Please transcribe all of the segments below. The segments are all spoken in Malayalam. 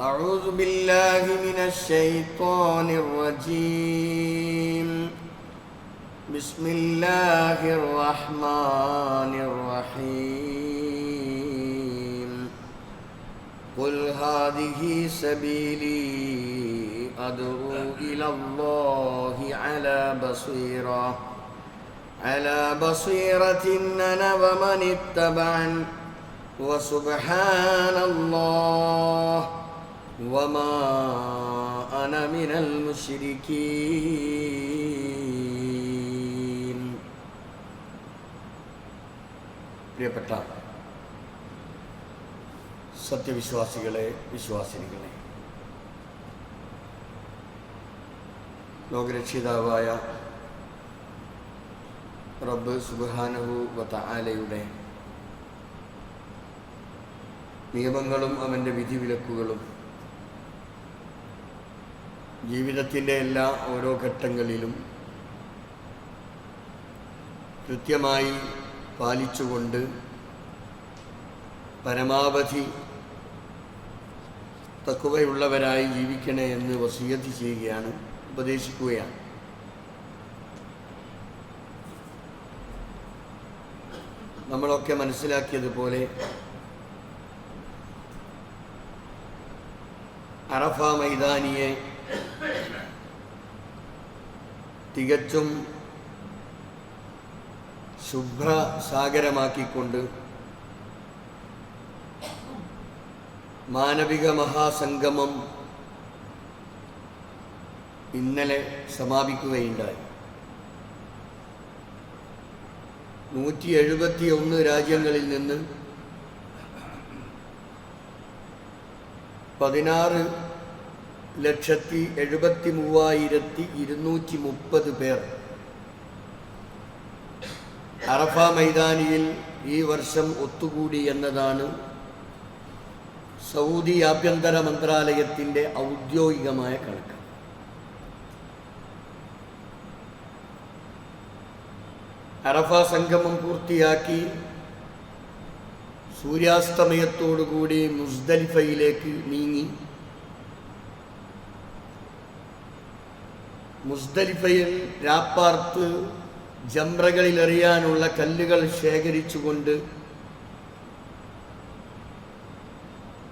أعوذ بالله من الشيطان الرجيم. بسم الله الرحمن الرحيم. قل هذه سبيلي أدعو إلى الله على بصيرة. على بصيرة أنا ومن اتبعني. وسبحان الله. وما أنا من المشركين പ്രിയപ്പെട്ട സത്യവിശ്വാസികളെ വിശ്വാസിനികളെ ലോകരക്ഷിതാവായ റബ്ബ് സുബാനഹു വതആലയുടെ നിയമങ്ങളും അവൻ്റെ വിധിവിലക്കുകളും ജീവിതത്തിന്റെ എല്ലാ ഓരോ ഘട്ടങ്ങളിലും കൃത്യമായി പാലിച്ചുകൊണ്ട് പരമാവധി തക്കുവയുള്ളവരായി ജീവിക്കണേ എന്ന് വസീയത്ത് ചെയ്യുകയാണ് ഉപദേശിക്കുകയാണ്. നമ്മളൊക്കെ മനസ്സിലാക്കിയതുപോലെ അറഫ മൈതാനിയെ തികച്ചും ശുഭ്രസാഗരമാക്കിക്കൊണ്ട് മാനവിക മഹാസംഗമം ഇന്നലെ സമാപിക്കുകയുണ്ടായി. നൂറ്റി എഴുപത്തി ഒന്ന് രാജ്യങ്ങളിൽ നിന്ന് പതിനാറ് ലക്ഷത്തി എഴുപത്തി മൂവായിരത്തി ഇരുന്നൂറ്റി മുപ്പത് പേർ. അറഫ മൈതാനിയിൽ ഈ വർഷം ഒത്തുകൂടി എന്നതാണ് സൗദി ആഭ്യന്തര മന്ത്രാലയത്തിന്റെ ഔദ്യോഗികമായ കണക്ക്. അറഫ സംഗമം പൂർത്തിയാക്കി സൂര്യാസ്തമയത്തോടുകൂടി മുസ്ദലിഫയിലേക്ക് നീങ്ങി. മുസ്ദലിഫയിൽ രാപ്പാർത്ത് ജംറകളിൽ എറിയാനുള്ള കല്ലുകൾ ശേഖരിച്ചുകൊണ്ട്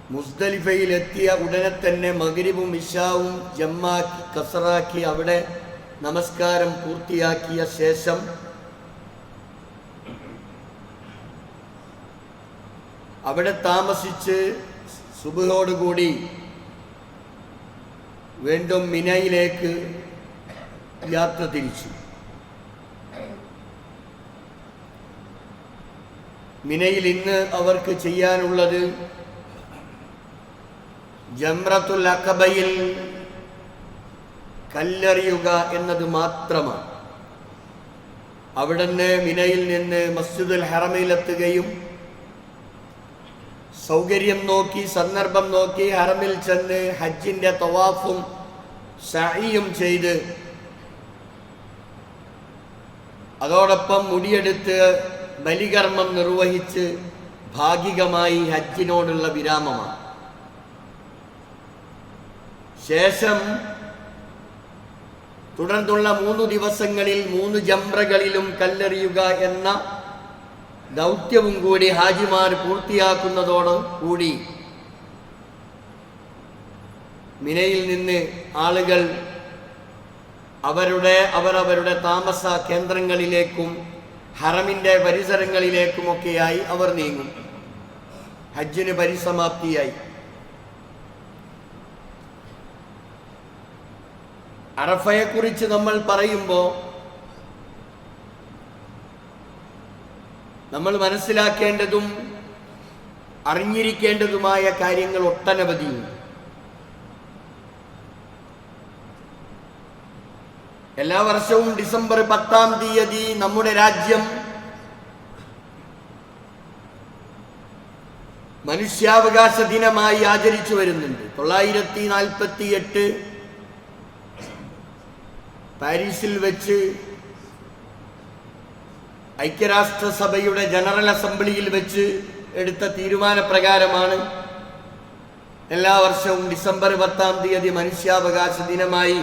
മുസ്ദലിഫയിലെത്തിയ ഉടനെ തന്നെ മകരിവും ഇഷാവും ജമ്മാക്കി കസറാക്കി അവിടെ നമസ്കാരം പൂർത്തിയാക്കിയ ശേഷം അവിടെ താമസിച്ച് സുബുഹോടുകൂടി വീണ്ടും മിനയിലേക്ക് യാത്ര തിരിച്ചു. മിനയിൽ ഇന്ന് അവർക്ക് ചെയ്യാനുള്ളത് ജംറത്തുൽ അക്കബയിൽ കല്ലെറിയുക എന്നത് മാത്രമാണ്. അവിടുന്ന് മിനയിൽ നിന്ന് മസ്ജിദുൽ ഹറമയിലെത്തുകയും സൗകര്യം നോക്കി സന്ദർഭം നോക്കി ഹറമിൽ ചെന്ന് ഹജ്ജിന്റെ തവാഫും സഹിയും ചെയ്ത് അതോടൊപ്പം മുടിയെടുത്ത് ബലികർമ്മം നിർവഹിച്ച് ഭാഗികമായി ഹജ്ജിനോടുള്ള വിരാമമാണ്. ശേഷം തുടർന്നുള്ള മൂന്ന് ദിവസങ്ങളിൽ മൂന്ന് ജംറകളിലും കല്ലെറിയുക എന്ന ദൗത്യവും കൂടി ഹാജിമാർ പൂർത്തിയാക്കുന്നതോട് കൂടി മിനയിൽ നിന്ന് ആളുകൾ അവരുടെ അവരവരുടെ താമസ കേന്ദ്രങ്ങളിലേക്കും ഹറമിന്റെ പരിസരങ്ങളിലേക്കുമൊക്കെയായി അവർ നീങ്ങും. ഹജ്ജിന് പരിസമാപ്തിയായി. അറഫയെക്കുറിച്ച് നമ്മൾ പറയുമ്പോൾ നമ്മൾ മനസ്സിലാക്കേണ്ടതും അറിഞ്ഞിരിക്കേണ്ടതുമായ കാര്യങ്ങൾ ഒട്ടനവധിയുണ്ട് എല്ലാ വർഷവും ഡിസംബർ പത്താം തീയതി നമ്മുടെ രാജ്യം മനുഷ്യാവകാശ ദിനമായി ആചരിച്ചു വരുന്നുണ്ട്. തൊള്ളായിരത്തി നാൽപ്പത്തി എട്ട് പാരീസിൽ വെച്ച് ഐക്യരാഷ്ട്രസഭയുടെ ജനറൽ അസംബ്ലിയിൽ വെച്ച് എടുത്ത തീരുമാനപ്രകാരമാണ് എല്ലാ വർഷവും ഡിസംബർ പത്താം തീയതി മനുഷ്യാവകാശ ദിനമായി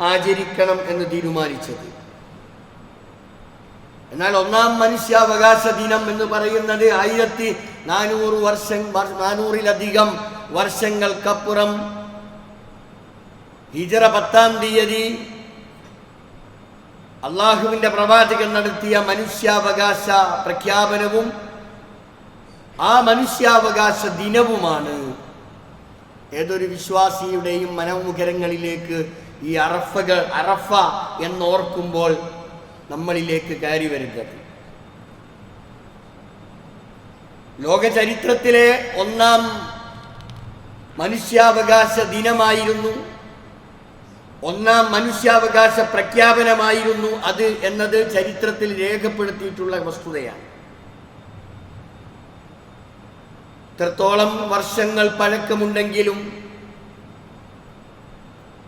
ആചരിക്കണം എന്ന് തീരുമാനിച്ചത്. എന്നാൽ ഒന്നാം മനുഷ്യാവകാശ ദിനം എന്ന് പറയുന്നത് ആയിരത്തി നാനൂറ് വർഷം വർ- നാനൂറിലധികം വർഷങ്ങൾക്കപ്പുറം ഹിജറ പത്താം തീയതി അള്ളാഹുവിന്റെ പ്രവാചകൻ നടത്തിയ മനുഷ്യാവകാശ പ്രഖ്യാപനവും ആ മനുഷ്യാവകാശ ദിനവുമാണ്. ഏതൊരു വിശ്വാസിയുടെയും മനോമുഖരങ്ങളിലേക്ക് ഈ അറഫകൾ അറഫ എന്നോർക്കുമ്പോൾ നമ്മളിലേക്ക് കയറി വരുന്നത്. ലോക ചരിത്രത്തിലെ ഒന്നാം മനുഷ്യാവകാശ ദിനമായിരുന്നു. ഒന്നാം മനുഷ്യാവകാശ പ്രഖ്യാപനമായിരുന്നു അത് എന്നത് ചരിത്രത്തിൽ രേഖപ്പെടുത്തിയിട്ടുള്ള വസ്തുതയാണ്. ഇത്രത്തോളം വർഷങ്ങൾ പഴക്കമുണ്ടെങ്കിലും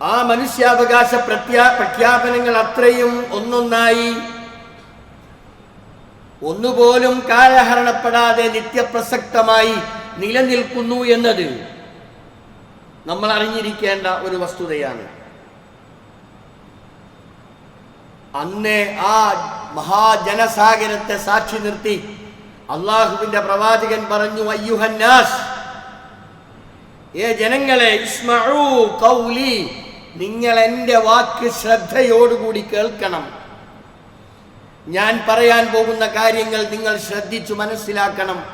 ആ മനുഷ്യാവകാശ പ്രത്യാ പ്രഖ്യാപനങ്ങൾ അത്രയും ഒന്നൊന്നായി ഒന്നുപോലും കാലഹരണപ്പെടാതെ നിത്യപ്രസക്തമായി നിലനിൽക്കുന്നു എന്നത് നമ്മൾ അറിഞ്ഞിരിക്കേണ്ട ഒരു വസ്തുതയാണ്. അന്ന് ആ മഹാജനസാഗരത്തെ സാക്ഷി നിർത്തി അള്ളാഹുവിന്റെ പ്രവാചകൻ പറഞ്ഞു അയ്യുഹന്നാസ് ഏ ജനങ്ങളെ ഇസ്മഊ കൗലി നിങ്ങൾ എന്റെ വാക്ക് ശ്രദ്ധയോടുകൂടി കേൾക്കണം. ഞാൻ പറയാൻ പോകുന്ന കാര്യങ്ങൾ നിങ്ങൾ ശ്രദ്ധിച്ചു മനസ്സിലാക്കണം.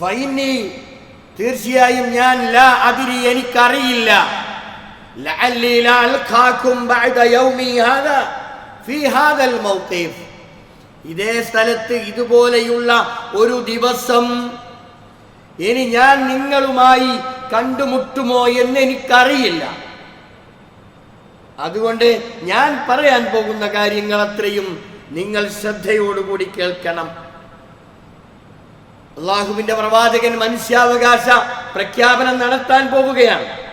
ഫൈനി തീർച്ചയായും ഞാൻ ലാ അതിരി എനിക്കറിയില്ല. ഇതേ സ്ഥലത്ത് ഇതുപോലെയുള്ള ഒരു ദിവസം ഇനി ഞാൻ നിങ്ങളുമായി കണ്ടുമുട്ടുമോ എന്ന് എനിക്കറിയില്ല. അതുകൊണ്ട് ഞാൻ പറയാൻ പോകുന്ന കാര്യങ്ങൾ അത്രയും നിങ്ങൾ ശ്രദ്ധയോടുകൂടി കേൾക്കണം. അള്ളാഹുവിന്റെ പ്രവാചകൻ മനുഷ്യാവകാശ പ്രഖ്യാപനം നടത്താൻ പോവുകയാണ്.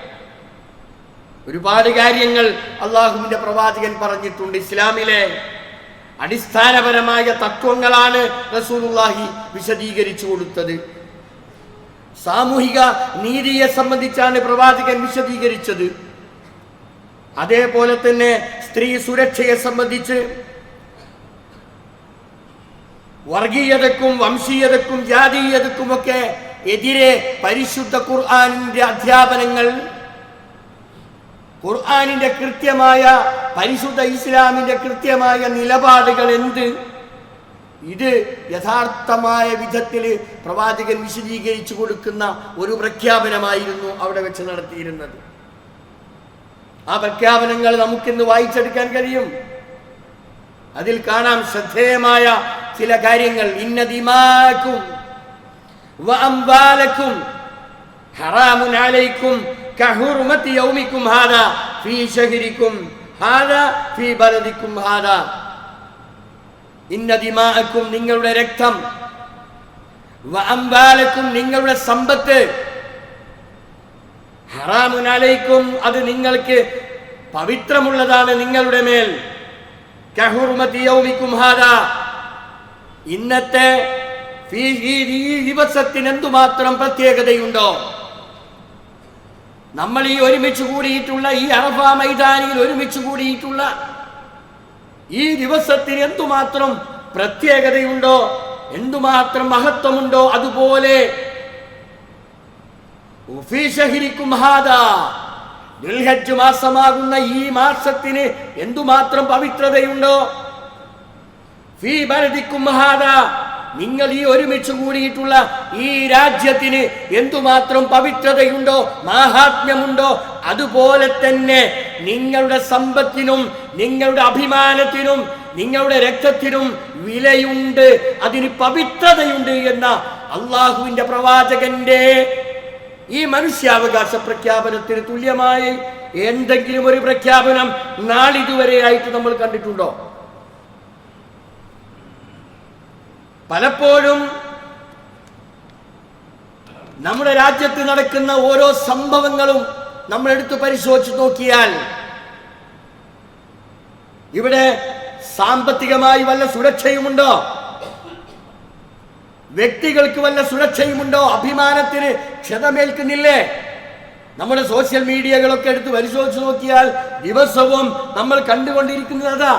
ഒരുപാട് കാര്യങ്ങൾ അള്ളാഹുവിന്റെ പ്രവാചകൻ പറഞ്ഞിട്ടുണ്ട്. ഇസ്ലാമിലെ അടിസ്ഥാനപരമായ തത്വങ്ങളാണ് റസൂലുള്ളാഹി വിശദീകരിച്ചു കൊടുത്തത്. സാമൂഹിക നീതിയെ സംബന്ധിച്ചാണ് പ്രവാചകൻ വിശദീകരിച്ചത്. അതേപോലെ തന്നെ സ്ത്രീ സുരക്ഷയെ സംബന്ധിച്ച് വർഗീയതക്കും വംശീയതക്കും ജാതീയതക്കുമൊക്കെ എതിരെ പരിശുദ്ധ ഖുർആാനിന്റെ അധ്യാപനങ്ങൾ ഖുർആാനിന്റെ കൃത്യമായ പരിശുദ്ധ ഇസ്ലാമിന്റെ കൃത്യമായ നിലപാടുകൾ എന്ത്? ഇത് യഥാർത്ഥമായ വിധത്തിൽ പ്രവാചകൻ വിശദീകരിച്ചു കൊടുക്കുന്ന ഒരു പ്രഖ്യാപനമായിരുന്നു അവിടെ വെച്ച് നടത്തിയിരുന്നത്. ആ പ്രഖ്യാപനങ്ങൾ നമുക്കിന്ന് വായിച്ചെടുക്കാൻ കഴിയും. അതിൽ കാണാം ശ്രദ്ധേയമായ ചില കാര്യങ്ങൾ. ഇന്നതിമാക്കും ഹാദാ ഇന്ന ദിമാഅക്കും നിങ്ങളുടെ രക്തം. വാലക്കും നിങ്ങളുടെ സമ്പത്ത്. ഹറാമുനാലയ്ക്കും അത് നിങ്ങൾക്ക് പവിത്രമുള്ളതാണ് നിങ്ങളുടെ മേൽ. ഇന്നത്തെ ദിവസത്തിന് എന്തുമാത്രം പ്രത്യേകതയുണ്ടോ? നമ്മൾ ഈ ഒരുമിച്ച് കൂടിയിട്ടുള്ള ഈ അറഫ മൈതാനിയിൽ ഒരുമിച്ച് കൂടിയിട്ടുള്ള ഈ ദിവസത്തിന് എന്തുമാത്രം പ്രത്യേകതയുണ്ടോ എന്തുമാത്രം മഹത്വമുണ്ടോ അതുപോലെ. ദുൽഹജ്ജ് മാസമാകുന്ന ഈ മാസത്തിന് എന്തുമാത്രം പവിത്രതയുണ്ടോ. ഫീ ഹാദാ. നിങ്ങൾ ഈ ഒരുമിച്ച് കൂടിയിട്ടുള്ള ഈ രാജ്യത്തിന് എന്തുമാത്രം പവിത്രതയുണ്ടോ മാഹാത്മ്യമുണ്ടോ അതുപോലെ തന്നെ നിങ്ങളുടെ സമ്പത്തിനും നിങ്ങളുടെ അഭിമാനത്തിനും നിങ്ങളുടെ രക്തത്തിനും വിലയുണ്ട്. അതിന് പവിത്രതയുണ്ട് എന്ന അള്ളാഹുവിന്റെ പ്രവാചകന്റെ ഈ മനുഷ്യാവകാശ പ്രഖ്യാപനത്തിന് തുല്യമായി എന്തെങ്കിലും ഒരു പ്രഖ്യാപനം നാളിതുവരെ ആയിട്ട് നമ്മൾ കണ്ടിട്ടുണ്ടോ? പലപ്പോഴും നമ്മുടെ രാജ്യത്ത് നടക്കുന്ന ഓരോ സംഭവങ്ങളും നമ്മൾ എടുത്ത് പരിശോധിച്ച് നോക്കിയാൽ ഇവിടെ സാമ്പത്തികമായി വല്ല സുരക്ഷയുമുണ്ടോ? വ്യക്തികൾക്ക് വല്ല സുരക്ഷയുമുണ്ടോ? അഭിമാനത്തിന് ക്ഷതമേൽക്കുന്നില്ലേ? നമ്മുടെ സോഷ്യൽ മീഡിയകളൊക്കെ എടുത്ത് പരിശോധിച്ച് നോക്കിയാൽ ദിവസവും നമ്മൾ കണ്ടുകൊണ്ടിരിക്കുന്നത് അതാ.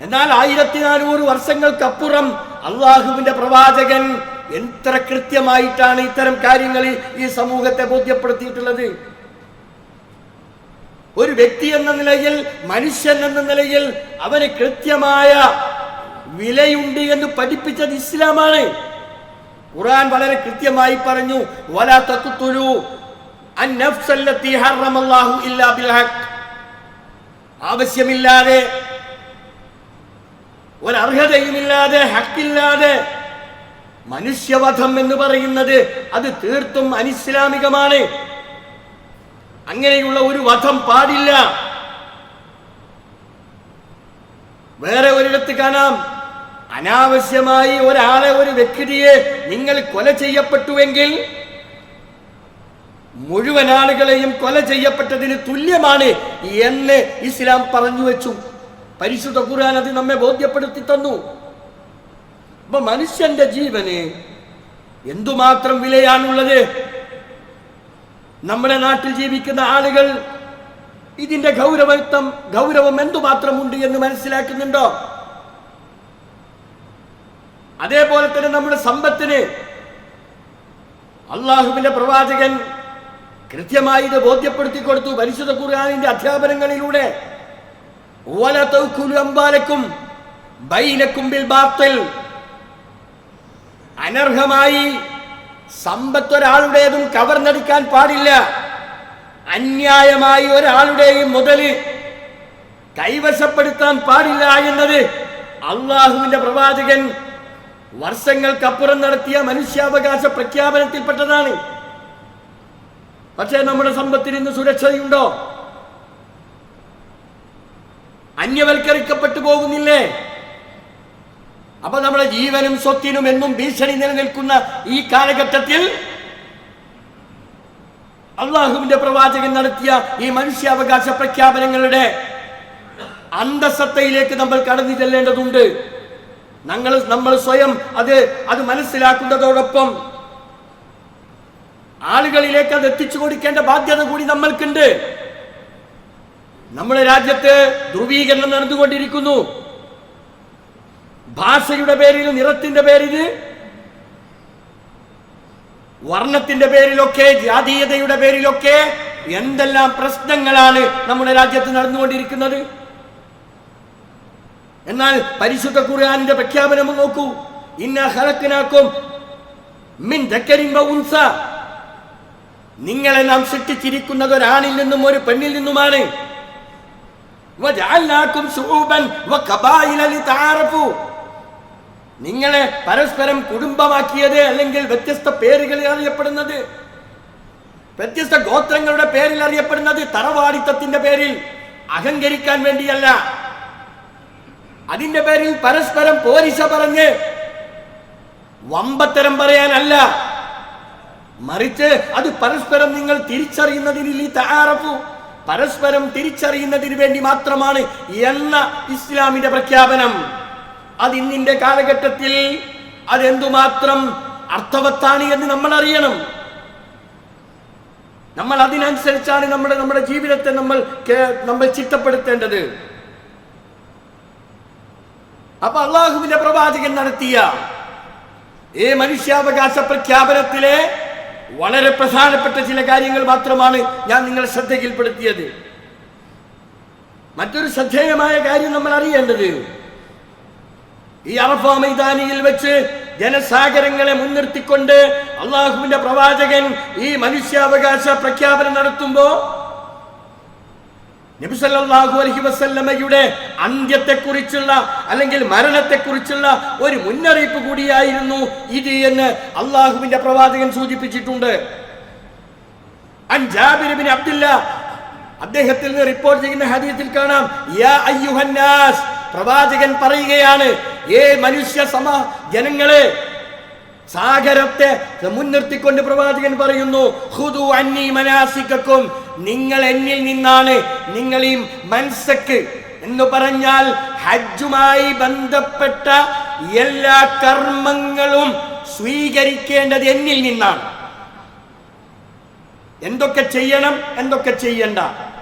എന്നാൽ ആയിരത്തി നാനൂറ് വർഷങ്ങൾക്കപ്പുറം അള്ളാഹുവിന്റെ പ്രവാചകൻ എത്ര കൃത്യമായിട്ടാണ് ഇത്തരം കാര്യങ്ങൾ ഈ സമൂഹത്തെ ബോധ്യപ്പെടുത്തിയിട്ടുള്ളത്? ഒരു വ്യക്തി എന്ന നിലയിൽ മനുഷ്യൻ എന്ന നിലയിൽ അവന് കൃത്യമായ വിലയുണ്ട് എന്ന് പഠിപ്പിച്ചത് ഇസ്ലാമാണ്. ഖുർആൻ വളരെ കൃത്യമായി പറഞ്ഞു വലാ ഇല്ലാ ബിൽ ഹഖ്. ആവശ്യമില്ലാതെ ഒരർഹതയുമില്ലാതെ ഹക്കില്ലാതെ മനുഷ്യവധം എന്ന് പറയുന്നത് അത് തീർത്തും അനിസ്ലാമികമാണ്. അങ്ങനെയുള്ള ഒരു വധം പാടില്ല. വേറെ ഒരിടത്ത് കാണാം. അനാവശ്യമായി ഒരാളെ ഒരു വ്യക്തിയെ നിങ്ങൾ കൊല ചെയ്യപ്പെട്ടുവെങ്കിൽ മുഴുവൻ ആളുകളെയും കൊല ചെയ്യപ്പെട്ടതിന് തുല്യമാണ് എന്ന് ഇസ്ലാം പറഞ്ഞു വെച്ചു. പരിശുദ്ധ ഖുർആൻ അത് നമ്മെ ബോധ്യപ്പെടുത്തി തന്നു. അപ്പൊ മനുഷ്യന്റെ ജീവന് എന്തുമാത്രം വിലയാണുള്ളത്? നമ്മുടെ നാട്ടിൽ ജീവിക്കുന്ന ആളുകൾ ഇതിന്റെ ഗൗരവത്വം ഗൗരവം എന്തുമാത്രമുണ്ട് എന്ന് മനസ്സിലാക്കുന്നുണ്ടോ? അതേപോലെ തന്നെ നമ്മുടെ സമ്പത്തിന് അള്ളാഹുവിന്റെ പ്രവാചകൻ കൃത്യമായി ഇത് ബോധ്യപ്പെടുത്തി കൊടുത്തു പരിശുദ്ധ ഖുർആാനിന്റെ അധ്യാപനങ്ങളിലൂടെ. ഓല തൗക്കുലു അമ്പാലക്കും ബൈനക്കും ബിൽ ബാത്തിൽ. അനർഹമായി സമ്പത്ത് ഒരാളുടേതും കവർന്നെടുക്കാൻ പാടില്ല. അന്യായമായി ഒരാളുടെയും മുതൽ കൈവശപ്പെടുത്താൻ പാടില്ല എന്നത് അള്ളാഹുവിന്റെ പ്രവാചകൻ വർഷങ്ങൾക്കപ്പുറം നടത്തിയ മനുഷ്യാവകാശ പ്രഖ്യാപനത്തിൽപ്പെട്ടതാണ്. പക്ഷേ നമ്മുടെ സമ്പത്തിന് ഇന്ന് സുരക്ഷയുണ്ടോ? അന്യവൽക്കരിക്കപ്പെട്ടു പോകുന്നില്ലേ? അപ്പൊ നമ്മുടെ ജീവനും സ്വത്തിനും എന്നും ഭീഷണി നിലനിൽക്കുന്ന ഈ കാലഘട്ടത്തിൽ അള്ളാഹുവിന്റെ പ്രവാചകൻ നടത്തിയ ഈ മനുഷ്യാവകാശ പ്രഖ്യാപനങ്ങളുടെ അന്തസത്തയിലേക്ക് നമ്മൾ കടന്നു ചെല്ലേണ്ടതുണ്ട്. ഞങ്ങൾ നമ്മൾ സ്വയം അത് അത് മനസ്സിലാക്കുന്നതോടൊപ്പം ആളുകളിലേക്ക് അത് എത്തിച്ചു കൊടുക്കേണ്ട ബാധ്യത കൂടി നമ്മൾക്കുണ്ട്. നമ്മുടെ രാജ്യത്ത് ധ്രുവീകരണം നടന്നുകൊണ്ടിരിക്കുന്നു. ഭാഷയുടെ പേരിൽ നിറത്തിന്റെ പേരിൽ വർണത്തിന്റെ പേരിലൊക്കെ ജാതീയതയുടെ പേരിലൊക്കെ എന്തെല്ലാം പ്രശ്നങ്ങളാണ് നമ്മുടെ രാജ്യത്ത് നടന്നുകൊണ്ടിരിക്കുന്നത്? എന്നാൽ പരിശുദ്ധ ഖുർആാനിന്റെ പ്രഖ്യാപനം നോക്കൂ. ഇന്ന ഹലക്കിനാക്കും മിൻ നിങ്ങളെ നാം സൃഷ്ടിച്ചിരിക്കുന്നത് ഒരാണിൽ നിന്നും ഒരു പെണ്ണിൽ നിന്നുമാണ് ും. നിങ്ങളെ പരസ്പരം കുടുംബമാക്കിയത് അല്ലെങ്കിൽ വ്യത്യസ്ത പേരുകളിൽ അറിയപ്പെടുന്നത്? വ്യത്യസ്ത ഗോത്രങ്ങളുടെ പേരിൽ അറിയപ്പെടുന്നത് തറവാടിത്തത്തിന്റെ പേരിൽ അഹങ്കരിക്കാൻ വേണ്ടിയല്ല. അതിന്റെ പേരിൽ പരസ്പരം പോരിശ പറഞ്ഞ് വമ്പത്തരം പറയാനല്ല. മറിച്ച് അത് പരസ്പരം നിങ്ങൾ തിരിച്ചറിയുന്നതിന് ഈ തയ്യാറപ്പു പരസ്പരം തിരിച്ചറിയുന്നതിന് വേണ്ടി മാത്രമാണ് എന്ന ഇസ്ലാമിന്റെ പ്രഖ്യാപനം. അത് ഇന്നിന്റെ കാലഘട്ടത്തിൽ അതെന്തുമാത്രം അർത്ഥവത്താണ് എന്ന് നമ്മൾ അറിയണം നമ്മൾ അതിനനുസരിച്ചാണ് നമ്മുടെ നമ്മുടെ ജീവിതത്തെ നമ്മൾ നമ്മൾ ചിട്ടപ്പെടുത്തേണ്ടത്. അപ്പൊ അള്ളാഹുവിന്റെ പ്രവാചകൻ നടത്തിയ ഈ മനുഷ്യാവകാശ പ്രഖ്യാപനത്തിലെ വളരെ പ്രധാനപ്പെട്ട ചില കാര്യങ്ങൾ മാത്രമാണ് ഞാൻ നിങ്ങളെ ശ്രദ്ധയിൽപ്പെടുത്തിയത്. മറ്റൊരു ശ്രദ്ധേയമായ കാര്യം നമ്മൾ അറിയേണ്ടത് ഈ അറഫ മൈതാനിയിൽ വെച്ച് ജനസാഗരങ്ങളെ മുൻനിർത്തിക്കൊണ്ട് അള്ളാഹുവിന്റെ പ്രവാചകൻ ഈ മനുഷ്യാവകാശ പ്രഖ്യാപനം നടത്തുമ്പോ നബിസല്ലാഹു അലഹി വസല്ലമയുടെ അന്ത്യത്തെക്കുറിച്ചുള്ള അല്ലെങ്കിൽ മരണത്തെക്കുറിച്ചുള്ള ഒരു മുന്നറിയിപ്പ് കൂടിയായിരുന്നു ഇത് എന്ന് അള്ളാഹുവിന്റെ പ്രവാചകൻ സൂചിപ്പിച്ചിട്ടുണ്ട്. അബ്ദുല്ല അദ്ദേഹത്തിൽ നിന്ന് റിപ്പോർട്ട് ചെയ്യുന്ന ഹദീത്തിൽ കാണാം യാ അയ്യുഹന്നാസ് പ്രവാചകൻ പറയുകയാണ് ഏ മനുഷ്യ സമ ജനങ്ങളെ സാഗരത്തെ മുൻനിർത്തിക്കൊണ്ട് പ്രവാചകൻ പറയുന്നു ഹുദു അന്നി മനാസിക്കും നിങ്ങൾ എന്നിൽ നിന്നാണ് നിങ്ങൾ ഈ മൻസക്ക്. എന്ന് പറഞ്ഞാൽ ഹജ്ജുമായി ബന്ധപ്പെട്ട എല്ലാ കർമ്മങ്ങളും സ്വീകരിക്കേണ്ടത് എന്നിൽ നിന്നാണ്. എന്തൊക്കെ ചെയ്യണം എന്തൊക്കെ ചെയ്യണ്ട.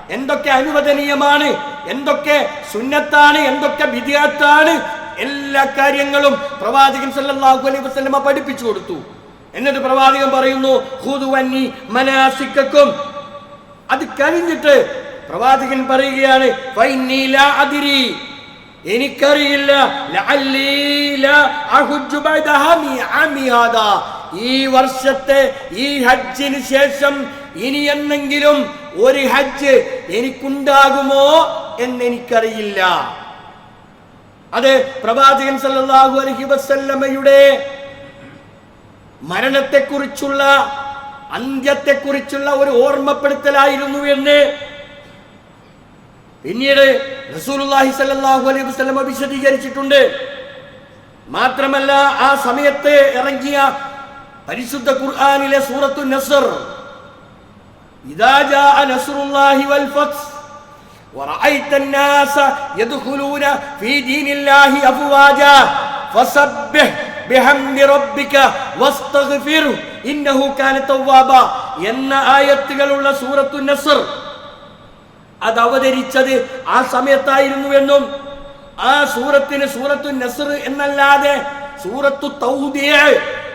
എന്തൊക്കെ അനുവദനീയമാണ് എന്തൊക്കെ സുന്നത്താണ് എന്തൊക്കെ വിധിയാത്താണ് എല്ലാ കാര്യങ്ങളും പ്രവാചകൻ സല്ലല്ലാഹു അലൈഹി വസല്ലമ പഠിപ്പിച്ചു കൊടുത്തു എന്നിട്ട് പ്രവാചകൻ പറയുന്നു ഹുദുവന്നി മനാസിക്കും അത് കഴിഞ്ഞിട്ട് പ്രവാചകൻ പറയുകയാണ് "ഫൈന്നീ ലാ അദ്രി." എനിക്കറിയില്ല. ഈ വർഷത്തെ ഈ ഹജ്ജിന് ശേഷം ഇനി എന്നെങ്കിലും ഒരു ഹജ്ജ് എനിക്കുണ്ടാകുമോ എന്നെനിക്കറിയില്ല. അത് പ്രവാചകൻ സല്ലല്ലാഹു അലൈഹി വസല്ലമയുടെ മരണത്തെക്കുറിച്ചുള്ള അന്ത്യത്തെക്കുറിച്ചുള്ള ഒരു ഓർമ്മപ്പെടുത്തലായിരുന്നു എന്ന് പിന്നീട് റസൂലുള്ളാഹി സല്ലല്ലാഹു അലൈഹി വസല്ലമ വിശദീകരിച്ചിട്ടുണ്ട്. മാത്രമല്ല ആ സമയത്ത് ഇറങ്ങിയ പരിശുദ്ധ ഖുർആനിലെ സൂറത്തു നസ്ർ ഇദാ ജാഅ നസ്റുല്ലാഹി വൽ ഫത്ഹ് ورأيت الناس يدخلون في دين الله أفواجا فسبح بحمد ربك واستغفره إنه كان توابا എന്ന ആയത്തുകളുള്ള സൂറത്തു നസ്ർ അത് അവതരിച്ചത് ആ സമയത്തായിരുന്നുവെന്നും ആ സൂറത്തിന് സൂറത്തു നസ്ർ എന്നല്ലാതെ സൂറത്തു തൗദിയ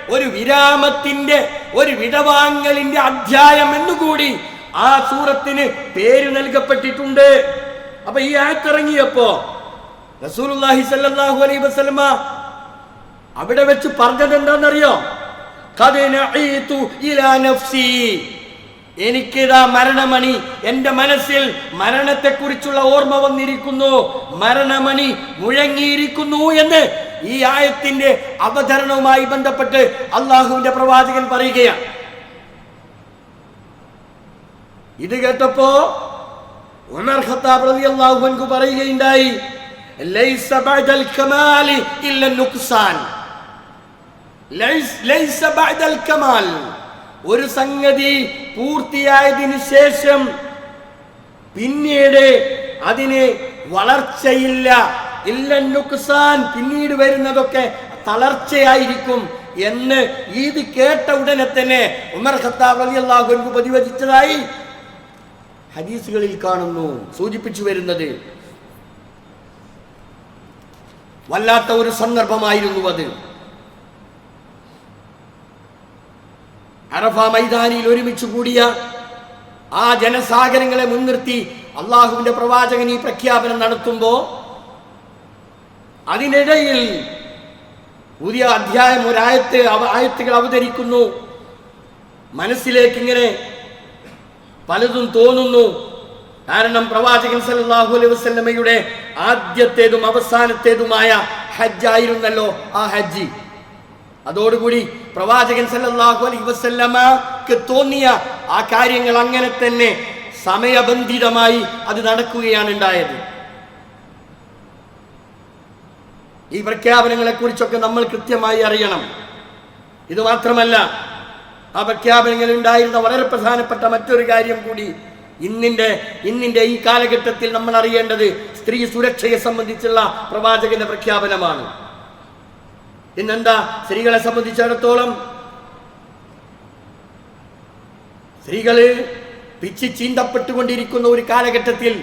ഒരു വിരാമത്തിന്റെ ഒരു വിടവാങ്ങലിന്റെ അധ്യായം എന്നുകൂടി ആ സൂറത്തിന് പേര് നൽകപ്പെട്ടിട്ടുണ്ട്. അപ്പൊ ഈ ആയത്തിറങ്ങിയപ്പോ റസൂലുള്ളാഹി സല്ലല്ലാഹു അലൈഹി വസ്ലമ അവിടെ വെച്ച് പറഞ്ഞത് എന്താണെന്നറിയോ "ഖദ് ഇലാ നഫ്സി എനിക്കിതാ മരണമണി. എന്റെ മനസ്സിൽ മരണത്തെക്കുറിച്ചുള്ള ഓർമ്മ വന്നിരിക്കുന്നു. മരണമണി മുഴങ്ങിയിരിക്കുന്നു എന്ന് ഈ ആയത്തിന്റെ അവതരണവുമായി ബന്ധപ്പെട്ട് അള്ളാഹുവിന്റെ പ്രവാചകൻ പറയുകയാണ്. ഇത് കേട്ടപ്പോ ഉമർ ഖത്താബ് റളിയല്ലാഹു അൻഹു പറയുകയുണ്ടായി കമാൽ. ഒരു സംഗതി പൂർത്തിയായതിനു ശേഷം പിന്നീട് അതിന് വളർച്ചയില്ല. ഇല്ല നുക്സാൻ പിന്നീട് വരുന്നതൊക്കെ തളർച്ചയായിരിക്കും എന്ന് ഇത് കേട്ട ഉടനെ തന്നെ ഉമർ ഖത്താബ് റളിയല്ലാഹു അൻഹു പ്രതിവചിച്ചതായി ഹദീസുകളിൽ കാണുന്നു സൂചിപ്പിച്ചു വരുന്നത്. വല്ലാത്ത ഒരു സന്ദർഭമായിരുന്നു അത്. അറഫ മൈതാനിയിൽ ഒരുമിച്ച് കൂടിയ ആ ജനസാഗരങ്ങളെ മുൻനിർത്തി അള്ളാഹുവിന്റെ പ്രവാചകൻ ഈ പ്രഖ്യാപനം നടത്തുമ്പോ അതിനിടയിൽ പുതിയ അധ്യായം ഒരായത്ത് ആയത്തുകൾ അവതരിക്കുന്നു. മനസ്സിലേക്ക് ഇങ്ങനെ പലതും തോന്നുന്നു. കാരണം പ്രവാചകൻ സല്ലല്ലാഹു അലൈഹി വസ്ലമയുടെ ആദ്യത്തേതും അവസാനത്തേതുമായ ഹജ്ജായിരുന്നല്ലോ ആ ഹജ്ജ്. അതോടുകൂടി പ്രവാചകൻ സല്ലല്ലാഹു അലൈഹി വസല്ലമക്ക് തോന്നിയ ആ കാര്യങ്ങൾ അങ്ങനെ തന്നെ സമയബന്ധിതമായി അത് നടക്കുകയാണ് ഉണ്ടായത്. ഈ പ്രഖ്യാപനങ്ങളെ കുറിച്ചൊക്കെ നമ്മൾ കൃത്യമായി അറിയണം. ഇത് മാത്രമല്ല ആ പ്രഖ്യാപനങ്ങളിൽ ഉണ്ടായിരുന്ന വളരെ പ്രധാനപ്പെട്ട മറ്റൊരു കാര്യം കൂടി ഇന്നിന്റെ ഇന്നിന്റെ ഈ കാലഘട്ടത്തിൽ നമ്മൾ അറിയേണ്ടത് സ്ത്രീ സുരക്ഷയെ സംബന്ധിച്ചുള്ള പ്രവാചകന്റെ പ്രഖ്യാപനമാണ്. ഇന്നെന്താ സ്ത്രീകളെ സംബന്ധിച്ചിടത്തോളം സ്ത്രീകൾ പിച്ചി ചീന്തപ്പെട്ടുകൊണ്ടിരിക്കുന്ന ഒരു കാലഘട്ടത്തിൽ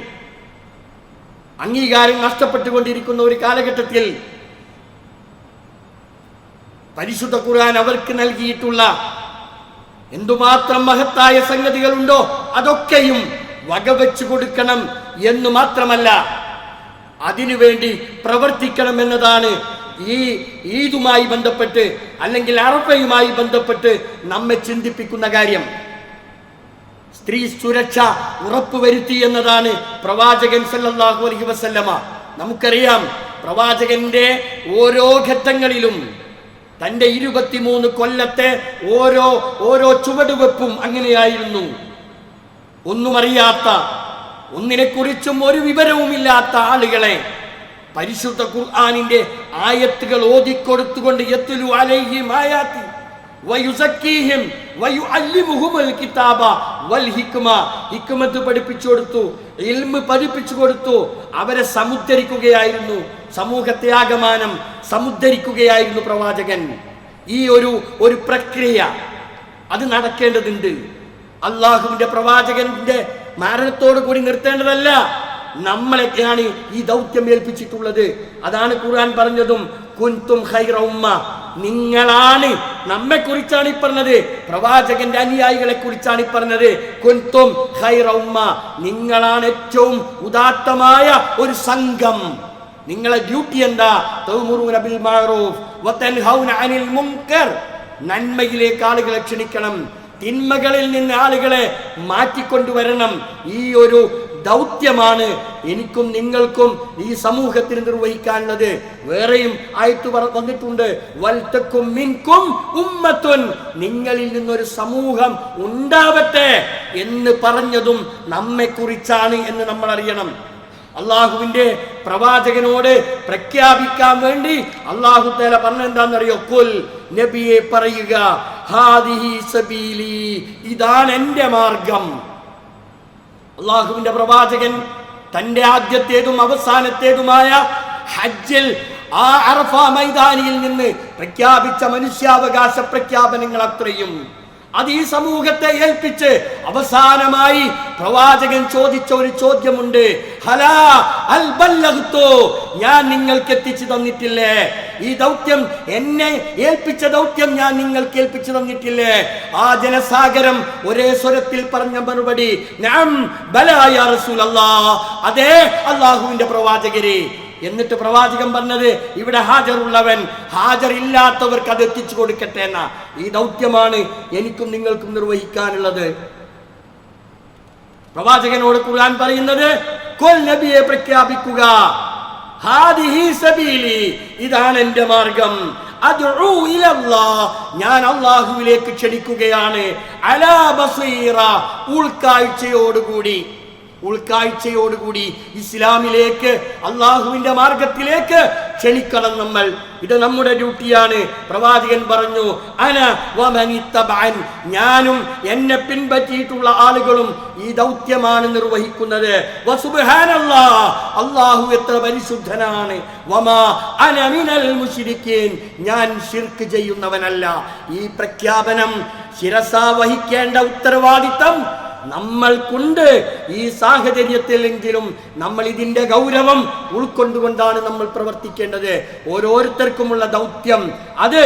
അംഗീകാരം നഷ്ടപ്പെട്ടുകൊണ്ടിരിക്കുന്ന ഒരു കാലഘട്ടത്തിൽ പരിശുദ്ധ ഖുർആൻ അവർക്ക് നൽകിയിട്ടുള്ള എന്തുമാത്രം മഹത്തായ സംഗതികളുണ്ടോ അതൊക്കെയും വകവെച്ചു കൊടുക്കണം എന്ന് മാത്രമല്ല അതിനുവേണ്ടി പ്രവർത്തിക്കണം എന്നതാണ് ഈ ഈദുമായി ബന്ധപ്പെട്ട് അല്ലെങ്കിൽ അറഫയുമായി ബന്ധപ്പെട്ട് നമ്മെ ചിന്തിപ്പിക്കുന്ന കാര്യം. സ്ത്രീ സുരക്ഷ ഉറപ്പുവരുത്തി എന്നതാണ് പ്രവാചകൻ സല്ലല്ലാഹു അലൈഹി വസല്ലമ. നമുക്കറിയാം പ്രവാചകന്റെ ഓരോ ഘട്ടങ്ങളിലും തന്റെ ഇരുപത്തിമൂന്ന് കൊല്ലത്തെ ഓരോ ഓരോ ചുവടുവെപ്പും അങ്ങനെയായിരുന്നു. ഒന്നുമറിയാത്ത ഒന്നിനെക്കുറിച്ചും ഒരു വിവരവുമില്ലാത്ത ആളുകളെ പരിശുദ്ധ ഖുർആാനിന്റെ ആയത്തുകൾ ഓതിക്കൊടുത്തുകൊണ്ട് യത്തുലു അലൈഹിം വയുഅല്ലിമുഹുമുൽ കിതാബ വൽ ഹിക്മ പഠിപ്പിച്ചു കൊടുത്തു പഠിപ്പിച്ചു കൊടുത്തു അവരെ സമുദ്ധരിക്കുകയായിരുന്നു സമൂഹത്തെ ആകമാനം സമുദ്ധരിക്കുകയായിരുന്നു പ്രവാചകൻ. ഈ ഒരു ഒരു പ്രക്രിയ അത് നടക്കേണ്ടതുണ്ട്. അള്ളാഹുവിന്റെ പ്രവാചകന്റെ മരണത്തോടു കൂടി നിർത്തേണ്ടതല്ല. നമ്മളെയൊക്കെയാണ് ഈ ദൗത്യം ഏൽപ്പിച്ചിട്ടുള്ളത്. അതാണ് ഖുർആൻ പറഞ്ഞതും കുൻതും ഖൈറ ഉമ്മ. നിങ്ങളാണ് നമ്മെ കുറിച്ചാണ് ഈ പറഞ്ഞത്. പ്രവാചകന്റെ അനുയായികളെ കുറിച്ചാണ് ഈ പറഞ്ഞത്. കുൻതും ഖൈറ ഉമ്മ. നിങ്ങളാണ് ഏറ്റവും ഉദാത്തമായ ഒരു സംഘം. നിങ്ങളെ ഡ്യൂട്ടി എന്താ? ബിൽ മഅറൂഫ് വതൻഹൗന അനിൽ മുൻകർ. നന്മയിലേക്ക് ആളുകളെ ക്ഷണിക്കണം. തിന്മകളിൽ നിന്ന് ആളുകളെ മാറ്റിക്കൊണ്ടുവരണം. ഈ ഒരു ദൗത്യമാണ് എനിക്കും നിങ്ങൾക്കും ഈ സമൂഹത്തിന് നിർവഹിക്കാനുള്ളത്. വേറെയും ആയിട്ട് വന്നിട്ടുണ്ട്. വൽത്തക്കും മിൻകും ഉമ്മത്തുൻ. നിങ്ങളിൽ നിന്നൊരു സമൂഹം ഉണ്ടാവട്ടെ എന്ന് പറഞ്ഞതും നമ്മെ കുറിച്ചാണ് എന്ന് നമ്മൾ അറിയണം. അള്ളാഹുവിന്റെ പ്രവാചകനോട് പ്രഖ്യാപിക്കാൻ വേണ്ടി അള്ളാഹു തേല പറഞ്ഞെന്താണെന്നറിയോ കുൽ നബിയെ പറയുക ഹാദിഹി സബീലി ഇതാണ് എന്റെ മാർഗം. അള്ളാഹുവിന്റെ പ്രവാചകൻ തന്റെ ആദ്യത്തേതും അവസാനത്തേതുമായ ഹജ്ജിൽ ആ അറഫ മൈതാനിയിൽ നിന്ന് പ്രഖ്യാപിച്ച മനുഷ്യാവകാശ പ്രഖ്യാപനങ്ങൾ അത്രയും. അത് ഈ സമൂഹത്തെ ഏൽപ്പിച്ച് അവസാനമായി പ്രവാചകൻ ചോദിച്ച ഒരു ചോദ്യമുണ്ട്. ഹലാ അൽ ഞാൻ നിങ്ങൾക്ക് എത്തിച്ചു തന്നിട്ടില്ലേ? ഈ ദൗത്യം എന്നെ ഏൽപ്പിച്ച ദൗത്യം ഞാൻ നിങ്ങൾക്ക് ഏൽപ്പിച്ചു തന്നിട്ടില്ലേ? ആ ജനസാഗരം ഒരേ സ്വരത്തിൽ പറഞ്ഞ മറുപടി ഞാൻ ബലായ അതെ അള്ളാഹുവിന്റെ പ്രവാചകരെ എന്നിട്ട് പ്രവാചകൻ പറഞ്ഞത് ഇവിടെ ഹാജറുള്ളവൻ ഹാജർ ഇല്ലാത്തവർക്ക് അത് എത്തിച്ചു കൊടുക്കട്ടെ എന്ന. ഈ ദൗത്യമാണ് എനിക്കും നിങ്ങൾക്കും നിർവഹിക്കാനുള്ളത്. പ്രവാചകനോട് ഖുർആൻ പറയുന്നത് കൊൽ നബിയെ പ്രഖ്യാപിക്കുക. ഇതാണ് എന്റെ മാർഗം. ഞാൻ അള്ളാഹുവിലേക്ക് ക്ഷണിക്കുകയാണ്. അലാ ബസീറ. ഉൾക്കാഴ്ചയോടുകൂടി. ഉൾക്കാഴ്ചയോടുകൂടി ഇസ്ലാമിലേക്ക് അള്ളാഹുവിന്റെ മാർഗത്തിലേക്ക് ക്ഷണിക്കണം നമ്മൾ. ഇത് നമ്മുടെ ഡ്യൂട്ടിയാണ്. പ്രവാചകൻ പറഞ്ഞു ഞാനും എന്നെ പിൻപറ്റിയിട്ടുള്ള ആളുകളും ഈ ദൗത്യമാണ് നിർവഹിക്കുന്നത്. അള്ളാഹു എത്ര പരിശുദ്ധനാണ്. ഞാൻ ശിർക്ക് ചെയ്യുന്നവനല്ല. ഈ പ്രഖ്യാപനം ശിരസാ വഹിക്കേണ്ട ഉത്തരവാദിത്തം നമ്മൾക്കുണ്ട് ഈ സാഹചര്യത്തിലെങ്കിലും നമ്മൾ ഇതിന്റെ ഗൗരവം ഉൾക്കൊണ്ടുകൊണ്ടാണ് നമ്മൾ പ്രവർത്തിക്കേണ്ടത്. ഓരോരുത്തർക്കുമുള്ള ദൗത്യം അത്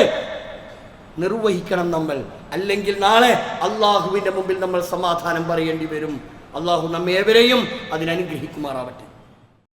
നിർവഹിക്കണം നമ്മൾ. അല്ലെങ്കിൽ നാളെ അള്ളാഹുവിന്റെ മുമ്പിൽ നമ്മൾ സമാധാനം പറയേണ്ടി വരും. അള്ളാഹു നമ്മേവരെയും അതിനനുഗ്രഹിക്കുമാറാവട്ടെ.